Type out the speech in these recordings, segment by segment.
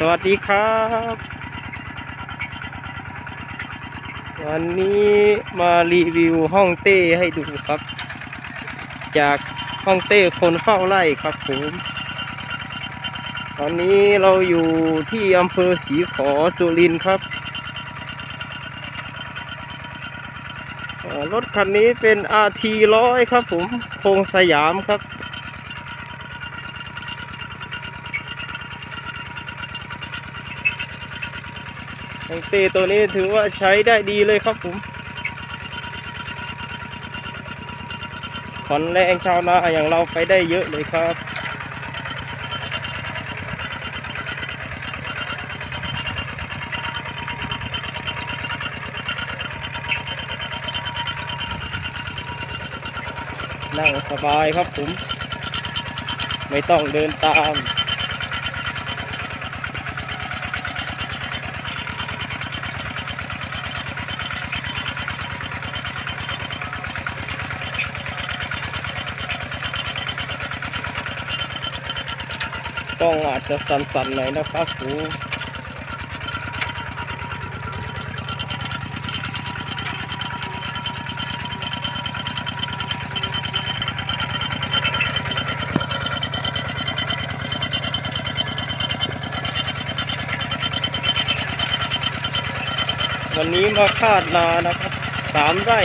สวัสดีครับ วันนี้มารีวิวห้องเต้ให้ดูครับ จากห้องเต้คนเฝ้าไร่ครับผมตอนนี้เราอยู่ที่อำเภอศรีขอสุรินทร์ครับรถคันนี้เป็น RT ร้อยครับผมโครงสยามครับ แองเต้ตัวนี้ถือว่าใช้ได้ดีเลยครับผมผ่อนแรงชาวนาอย่างเราไปได้เยอะเลยครับนั่งสบายครับผม ไม่ต้องเดินตาม กล้องอาจจะสั่นๆหน่อยนะครับผมวันนี้มาคาดนานะครับสามไร่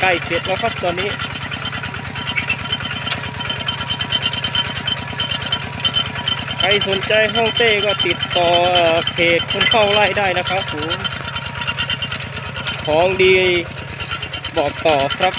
ใกล้เสร็จแล้วครับตอนนี้ ใครสนใจห้องเต้ก็ติดต่อเพจคนเข้าไล่ได้นะครับผมของดีบอกต่อครับ